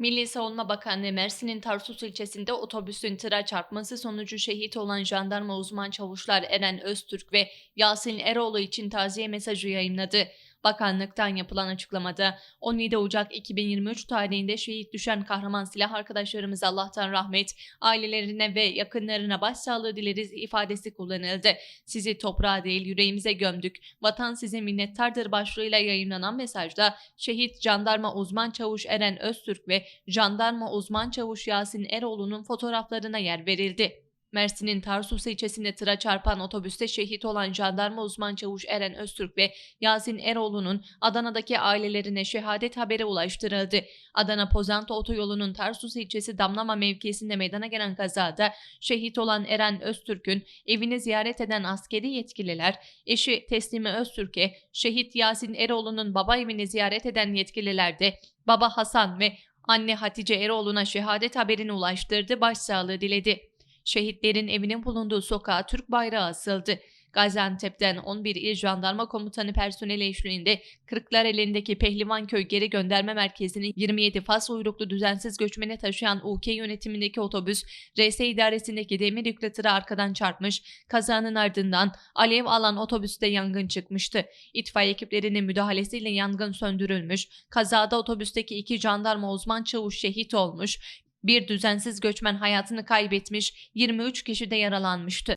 Milli Savunma Bakanlığı Mersin'in Tarsus ilçesinde otobüsün tıra çarpması sonucu şehit olan jandarma uzman çavuşlar Eren Öztürk ve Yasin Eroğlu için taziye mesajı yayınladı. Bakanlıktan yapılan açıklamada 17 Ocak 2023 tarihinde şehit düşen kahraman silah arkadaşlarımıza Allah'tan rahmet, ailelerine ve yakınlarına başsağlığı dileriz ifadesi kullanıldı. Sizi toprağa değil yüreğimize gömdük. Vatan size minnettardır başlığıyla yayınlanan mesajda şehit jandarma uzman çavuş Eren Öztürk ve jandarma uzman çavuş Yasin Eroğlu'nun fotoğraflarına yer verildi. Mersin'in Tarsus ilçesinde tıra çarpan otobüste şehit olan jandarma uzman çavuş Eren Öztürk ve Yasin Eroğlu'nun Adana'daki ailelerine şehadet haberi ulaştırıldı. Adana Pozantı otoyolunun Tarsus ilçesi Damlama mevkisinde meydana gelen kazada şehit olan Eren Öztürk'ün evini ziyaret eden askeri yetkililer, eşi Teslime Öztürk'e şehit Yasin Eroğlu'nun baba evini ziyaret eden yetkililer de baba Hasan ve anne Hatice Eroğlu'na şehadet haberini ulaştırdı, başsağlığı diledi. Şehitlerin evinin bulunduğu sokağa Türk bayrağı asıldı. Gaziantep'ten 11 il jandarma komutanı personeli eşliğinde Kırklareli'ndeki Pehlivanköy geri gönderme merkezinin 27 fas uyruklu düzensiz göçmeni taşıyan UK yönetimindeki otobüs RS idaresindeki demir yüklü arkadan çarpmış. Kazanın ardından alev alan otobüste yangın çıkmıştı. İtfaiye ekiplerinin müdahalesiyle yangın söndürülmüş. Kazada otobüsteki iki jandarma uzman çavuş şehit olmuş. Bir düzensiz göçmen hayatını kaybetmiş, 23 kişi de yaralanmıştı.